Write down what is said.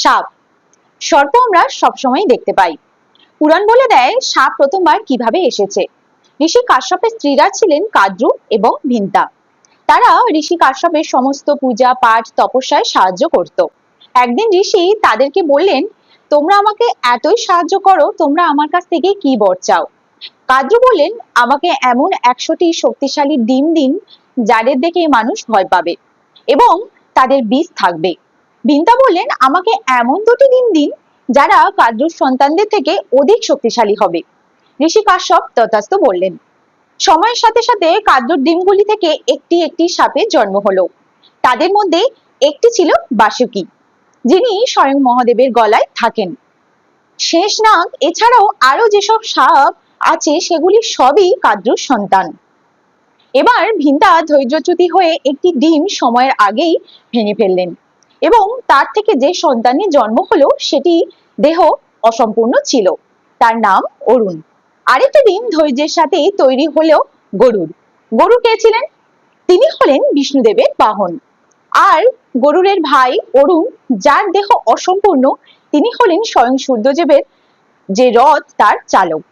সাপ। সর্প আমরা সবসময় দেখতে পাই। পুরাণ বলে দেয়, সাপ প্রথমবার কীভাবে এসেছে? ঋষি কাশ্যপের স্ত্রীরা ছিলেন কাদ্রু এবং ভিন্তা তারা ঋষি কাশ্যপের সমস্ত পূজা, পাঠ, তপস্যায় সাহায্য করত। একদিন ঋষি তাদেরকে বললেন, তোমরা আমাকে এতই সাহায্য করো, তোমরা আমার কাছ থেকে কি বর চাও? কাদ্রু বললেন, আমাকে এমন একশোটি শক্তিশালী ডিম দিন, যাদের দেখে মানুষ ভয় পাবে এবং তাদের বীজ থাকবে। ভিন্তা বললেন, আমাকে এমন দুটি দিন দিন যারা কাদ্রুর সন্তানদের থেকে অধিক শক্তিশালী হবে। ঋষি কাশ্যপ তথাস্থ বললেন, সময়ের সাথে সাথে কাদ্রুর ডিমগুলি থেকে একটি একটি সাপের জন্ম হলো। তাদের মধ্যে একটি ছিল বাসুকি, যিনি স্বয়ং মহাদেবের গলায় থাকেন। শেষ নাগ, এছাড়াও আরও যেসব সাপ আছে, সেগুলি সবই কাদ্রুর সন্তান। এবার ভিন্তা ধৈর্যচ্যুতি হয়ে একটি ডিম সময়ের আগেই ভেঙে ফেললেন। এবং তার থেকে যে সন্তানের জন্ম হলো, সেটি দেহ অসম্পূর্ণ ছিল। তার নাম অরুণ। আরেকটি ডিম ধৈর্যের সাথে তৈরি হলো গরুর। গরু কে ছিলেন? তিনি হলেন বিষ্ণুদেবের বাহন। আর গরুরের ভাই অরুণ, যার দেহ অসম্পূর্ণ, তিনি হলেন স্বয়ং সূর্যদেবের যে রথ, তার চালক।